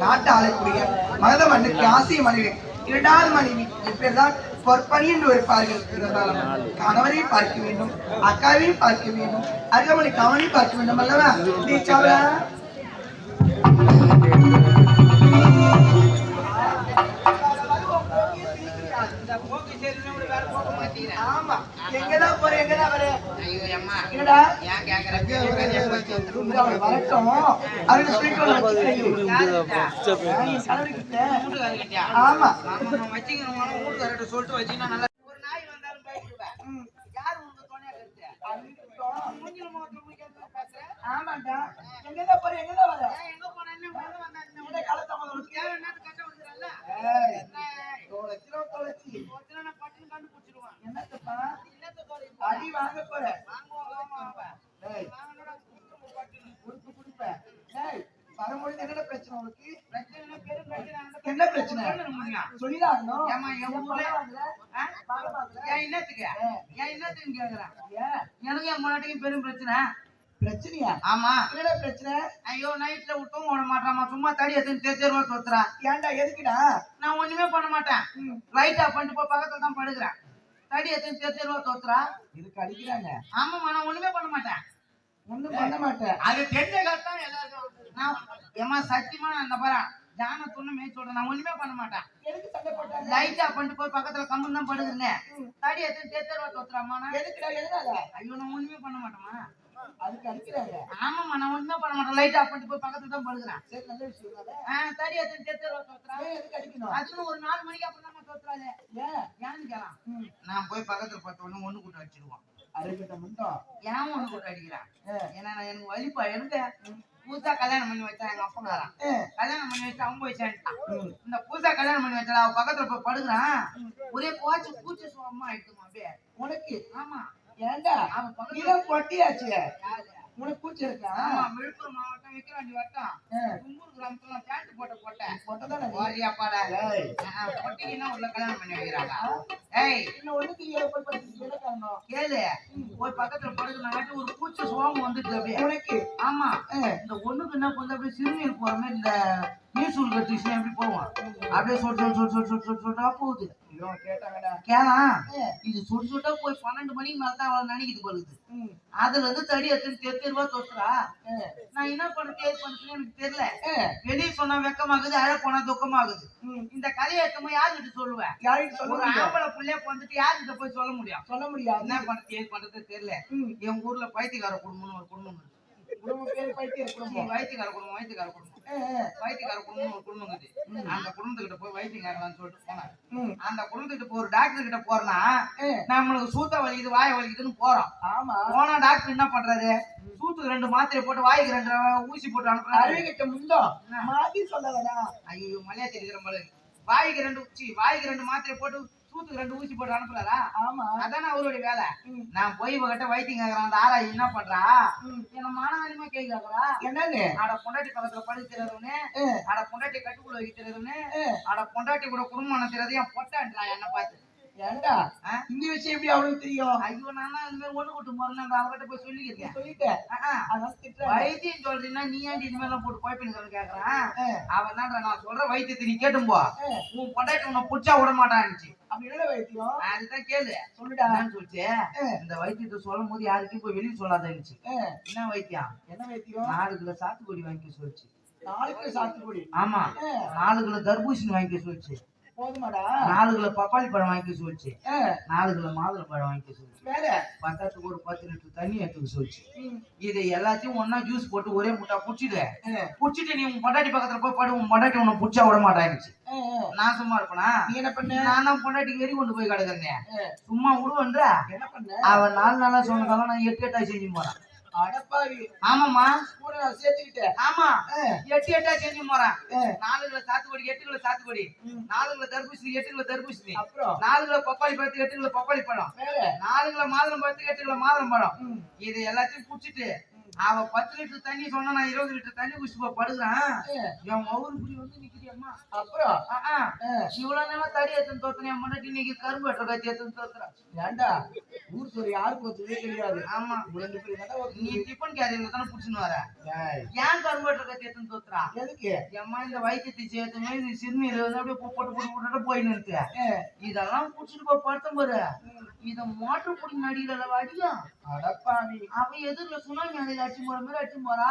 நாட்டு ஆளக்கூடிய மகத மண்ணுக்கு ஆசிய மனைவி இரண்டாவது மனைவி இப்படிதான் பொற்பணி என்று இருப்பார்கள். இருந்தாலும் பார்க்க வேண்டும் அக்காவையும் பார்க்க வேண்டும் அருகமணி கவனையும் பார்க்க வேண்டும் அல்லவா? நீ வர? என்னடா வரட்டும் சொல்லிட்டு. ஆமா ம். ஆமாண்டா. எங்கதான் போற? எங்கதான் வர? என்ன காலத்தாமதம் உனக்கு? ஏய், தொலைச்சி, தொலைச்சி. என்னத்தப்பா? அடி வாங்க போற ஏய், உடுப்பு குடிப்ப. ஏய், வரும்பொழுது என்னடா பிரச்சனை உனக்கு? என்ன பிரச்சனை? சொல்லிடாகணும் ஏம்மா, என் என்னத்துக்கு? ஏன் என்னத்துக்கு கேக்குறேன்? எனக்கு என் முன்னாடியும் பெரும் பிரச்சனை. பிரச்சனையா? ஆமா. என்னடா பிரச்சனை? ஐயோ நைட்ல விட்டும் ஓட மாட்டாமா சும்மா தடி எடுத்து தேர்வா தோத்துறா ஏன்டா எதுக்குடா? நான் ஒண்ணுமே பண்ண மாட்டேன். லைட் ஆஃப் பண்ணிட்டு போய் பக்கத்துல தான் படுக்கிறேன். தடி எடுத்து தேர்வா தோத்துறா இதுக்கு அடிக்கிறாங்க. நான் ஒண்ணுமே பண்ண மாட்டேன். ஒண்ணும் பண்ண மாட்டேன். அது தெரிஞ்ச கஷ்டம் எல்லாருக்கும் நான் ஏமா சத்தியமா நான் பாரு ஜான துண்ணு மேய்ச்சி நான் ஒண்ணுமே பண்ண மாட்டேன். எதுக்கு சண்டை போட்டாங்க லைட் ஆஃப் பண்ணிட்டு போய் பக்கத்துல கம்பு தான் படுக்கிறேன் தடி எடுத்து தேர்வா தோத்துறாமா ஐயோ நான் ஒண்ணுமே பண்ண மாட்டேமா ஆமாம்மா நான் ஒண்ணுமே பண்ண மாட்டேன். லைட் ஆஃப் பண்ணிட்டு போய் பக்கத்துல தான் படுக்கிறேன் சரி நல்ல விஷயம் தானே. ஆ, தடி அதுன்னு ஒரு நாலு மணிக்கு அப்புறம் தான் ஏன்னு கேலாம். நான் போய் பக்கத்துல பார்த்த உடனே ஒண்ணு கூட்ட அடிச்சிடுவான் அரைக்கிட்ட முண்டம் ஏன் ஒண்ணு கூட்ட அடிக்கிறான் ஏன்னா நான் எனக்கு வலிப்பா எனக்கு புதுசா கல்யாணம் பண்ணி வச்சா எங்க அப்பங்காரன் கல்யாணம் பண்ணி வச்சு அவன் சேர்ந்துட்டான். ம். இந்த புதுசா கல்யாணம் பண்ணி வச்சா அவ பக்கத்துல போய் படுக்கிறான். ஒரே போச்சு பூச்சி சுகமா ஆயிடுமா அப்படியே. உனக்கு? ஆமா. ஏன்டா அவன் பக்கத்துல பொட்டியாச்சு? உனக்கு பூச்சி இருக்கா விழுப்புரம் மாவட்டம் விக்கிராண்டி வட்டம் கும்பூர் கிராமத்துல பேண்ட் போட்ட போட்டேன் பொட்டதானே நீ? ஓரியா பாடா பொட்டிங்கன்னா உள்ள கல்யாணம் பண்ணி வைக்கிறாங்க ஏய் இன்னும் என்ன காரணம்? கேளு போய் பக்கத்துல படுக்கிறனாட்டி ஒரு பூச்சி சுவாமம் வந்துட்டு அப்படியே உனக்கு ஆமா இந்த ஒண்ணுக்கு என்ன கொஞ்சம் அப்படியே சிறுநீர் போற மாதிரி இந்த நீசூல் கட்டிச்சு எப்படி போவோம் அப்படியே சொட்டு சொட்டு சொட்டு சொட்டு சொட்டு சொட்டா போகுது இது சொட்டு சொட்டா போய் பன்னெண்டு மணிக்கு மேல தான் அவளை நினைக்குது போகுது அதுல இருந்து தடி எடுத்து தெரு தெருவா தொத்துறா. நான் என்ன பண்ண ஏது பண்ணுறேன்னு எனக்கு தெரியல. வெளியே சொன்னா வெக்கமாகுது அழ போனா துக்கமாகுது. இந்த கதையை எடுத்து யாருக்கிட்ட சொல்லுவேன்? ஒரு? ஆம்பளை புள்ளைய வந்துட்டு யாருக்கிட்ட போய் சொல்ல முடியும்? சொல்ல முடியாது. என்ன பண்றது ஏது பண்றது தெரியல. எங்க ஊர்ல பைத்தியக்கார குடும்பம்னு ஒரு குடும்பம் இருக்கு. பேர் குடும்பம். வைத்தியக்கார குடும்பம் வைத்தியக்கார குடும்பம். வைத்தியக்கார குடும்பம் ஒரு குடும்பம் இருக்குது. அந்த குடும்பத்துக்கிட்ட போய் வைத்தியக்காரலான்னு சொல்லிட்டு போனேன் ம், அந்த குடும்பத்துக்கிட்ட ஒரு டாக்டர் கிட்ட போறேன்னா ஏ, நம்மளுக்கு சூத்த வலிக்குது வாய் வலிக்குதுன்னு போறோம். ஆமா. போனா டாக்டர் என்ன பண்றாரு? சூத்துக்கு ரெண்டு மாத்திரை போட்டு வாய்க்கு ரெண்டு ஊசி போட்டு அனுப்புறாரு. அறிவிக்கிட்ட முந்தம் மாத்தி சொல்லலடா ஐயோ மலையாத்தி இருக்கிற மாதிரி. வாய்க்கு ரெண்டு ஊசி வாய்க்கு ரெண்டு மாத்திரை போட்டு சூத்துக்கு ரெண்டு ஊசி போட்டு அனுப்புறாரா? ஆமா. அதானே அவருடைய வேலை. நான் போய் இவகிட்ட வைத்தியம் கேக்குறேன். அந்த ஆராய் என்ன பண்றா. என்ன மானவனியமா கேக்குறா என்னன்னு அட பொண்டாட்டி பக்கத்துல ஏ, அட பொண்டாட்டி கட்டுக்குள்ள வைக்க தெரியாதவனே ஏ, அட பொண்டாட்டி கூட குடும்பம் நடத்துறது என் பொட்டான்றா என்ன பார்த்து. ஏன்டா ஆ? இந்த விஷயம் எப்படி அவனுக்கு தெரியும்? ஐயோ நான் இந்த மாதிரி ஒண்ணு கூட்டு போறேன் அந்த அவகிட்ட போய் சொல்லிக்கிறேன் சொல்லிட்டேன். அதான் திட்டுறேன் வைத்தியம் சொல்றீங்கன்னா நீ ஏன்டி இந்த மாதிரிலாம் போட்டு குழப்பின்னு கேக்குறான்? ஏ, அவன் தான் நான் சொல்ற வைத்தியத்தை நீ கேட்டும் போ. உன் பொண்டாட்டி உன்னை புடிச்சா விட மாட்டான்னுச்சு. அப்படி என்ன வைத்தியம்? நான் அதுதான் கேளு. சொல்லுடா. என்னன்னு சொல்லிச்சு இந்த வைத்தியத்தை சொல்லும் போது யாருக்கும் போய் வெளியே சொல்லாதேன்னுச்சு. என்ன வைத்தியம்? என்ன வைத்தியம்? நாலு கிலோ சாத்துக்குடி வாங்கிக்க சொல்லிச்சு. நாளைக்கு சாத்துக்குடி? ஆமா. நாலு கிலோ தர்பூசணி வாங்கிக்க சொல்லிச்சு. போதுமாடா. நாலு கிலோ பப்பாளி பழம் வாங்கிக்க சொல்லிச்சு. நாலு கிலோ மாதுளை பழம் வாங்கிக்க சொல்லிச்சு. வேற? பத்தாத்துக்கு ஒரு பத்து லிட்டர் தண்ணி எடுத்துக்க சொல்லிச்சு. இதை எல்லாத்தையும் ஒண்ணா ஜூஸ் போட்டு ஒரே முட்டா குடிச்சிடு ஏ, குடிச்சிட்டு நீ உன் பொண்டாட்டி பக்கத்துல போய் படு உன் பொண்டாட்டி உன்னை புடிச்சா விட ஏ. நான் சும்மா இருப்பனா? நீ என்ன பண்ண? நான் தான் பொண்டாட்டிக்கு வெறி கொண்டு போய் கிடக்குறேன். சும்மா விடுவன்ற என்ன பண்ண? அவன் நாலு நாளா சொன்னதால நான் எட்டு எட்டா செஞ்சு போறேன் ஆமாமா கூட சேர்த்துக்கிட்டேன். ஆமா. எட்டு எட்டா செஞ்சு போறேன். நாலு கிலோ சாத்துக்குடி எட்டு கிலோ சாத்துக்குடி. நாலு கிலோ தர்பூசணி எட்டு கிலோ தர்பூசணி. அப்புறம்? நாலு கிலோ பப்பாளி பழத்துக்கு எட்டு கிலோ பப்பாளி பழம். நாலு கிலோ மாதுளம் பழத்துக்கு எட்டு கிலோ மாதுளம் பழம் இது எல்லாத்தையும் குடிச்சிட்டு அவ பத்து லிட்டர் தண்ணி சொன்னா நான் இருபது லிட்டர் தண்ணி குடிச்சு போ படுக்கிறேன். என் மவுரு புடி வந்து நிக்கிறியம்மா அப்புறம்? இவ்வளவு நேரம் தடி எடுத்து தோத்துனேன் என் முன்னாடி இன்னைக்கு கரும்பு வெட்டுற கத்தி எடுத்து தோத்துறேன் ஏண்டா? ஊர் சொல்லி யாருக்கு ஒத்துவே கிடையாது ஆமா. ரெண்டு தானே நீ டிஃபன் கேரியர்ல தானே புடிச்சுன்னு வர? ஏன் கரும்பு வெட்டுற கத்தி எடுத்து தோத்துறா? எதுக்கு? எம்மா இந்த வைத்தியத்தை சேர்த்து மாதிரி சிறுநீர் அப்படியே போட்டு போட்டு போட்டு போயின்னு இருக்கு. இதெல்லாம் குடிச்சிட்டு போய் படுத்தம் பாரு. இத மோட்டர் பிடி நடிகல வாடியா? அடப்பாவி. அவன் எதிர்ல சுனாமி அணையில அடிச்சு போற மாதிரி அடிச்சு போறா.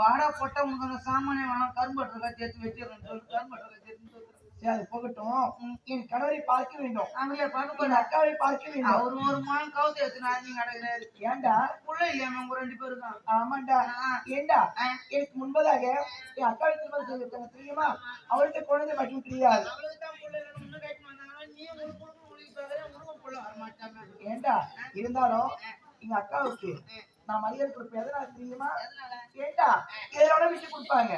வாடா பொட்டா உனக்கு அந்த சாமானியம் வேணாம். கரும்பு வெட்டுற கத்தி எடுத்து வெட்டிடுறேன்னு சொல்லிட்டு கரும்பு வெட்டுற கத்தி எடுத்து தோத்துறேன். சரி அது போகட்டும். என் கணவரை பார்க்க வேண்டும். அவங்களே பார்க்க அக்காவை பார்க்க வேண்டும். அவரு ஒரு மான் கவுத்து எடுத்து நான் நீங்க அடங்குறாரு ஏண்டா? புள்ள இல்லையா உங்க ரெண்டு பேரும் தான். ஆமாண்டா. ஏண்டா? எனக்கு முன்பதாக என் அக்காவை திருமணம் செய்திருக்காங்க தெரியுமா? அவளுக்கு குழந்தை மட்டும் தெரியாது அவளுக்கு தான் புள்ள இல்லைன்னு முன்ன கேட்டு வந்தாங்கன்னா நீ ஒரு பொண்ணு உங்களுக்கு பார்க்கற உனக்கும் புள்ள வரமாட்டாங்க ஏண்டா? இருந்தாலும் எங்க அக்காவுக்கு நான் மரியாதை கொடுப்பேன். எதனால தெரியுமா? ஏண்டா? இதோட விட்டு கொடுப்பாங்க.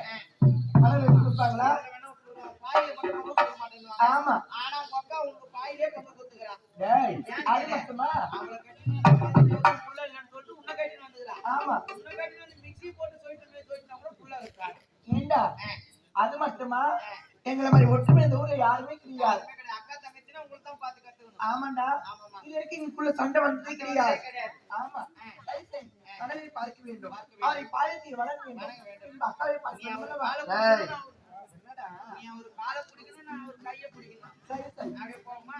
மணல் விட்டு கொடுப்பாங்களா? ஆமா. ஆனா உங்க அக்கா பாயிலே அது மட்டுமா? உன்னை கட்டினு ஆமா. கட்டினு வந்து போட்டு கூட புள்ள ஏண்டா? அது மட்டுமா? எங்களை மாதிரி ஒற்றுமை இந்த ஊர்ல யாருமே கிடையாது. அக்கா தங்கச்சினா உங்களுக்கு தான் ஆமாண்டா. எங்களுக்குள்ள சண்டை வந்ததே கிடையாது. ஆமா. கணவரை பார்க்க வேண்டும். அவரை பாயத்தில் வளர வேண்டும். இந்த அக்காவை பார்க்க? நீ அவர் காலை பிடிக்கணும் நான் அவர் கையை பிடிக்கணும். சரி சரி. அப்படியே போமா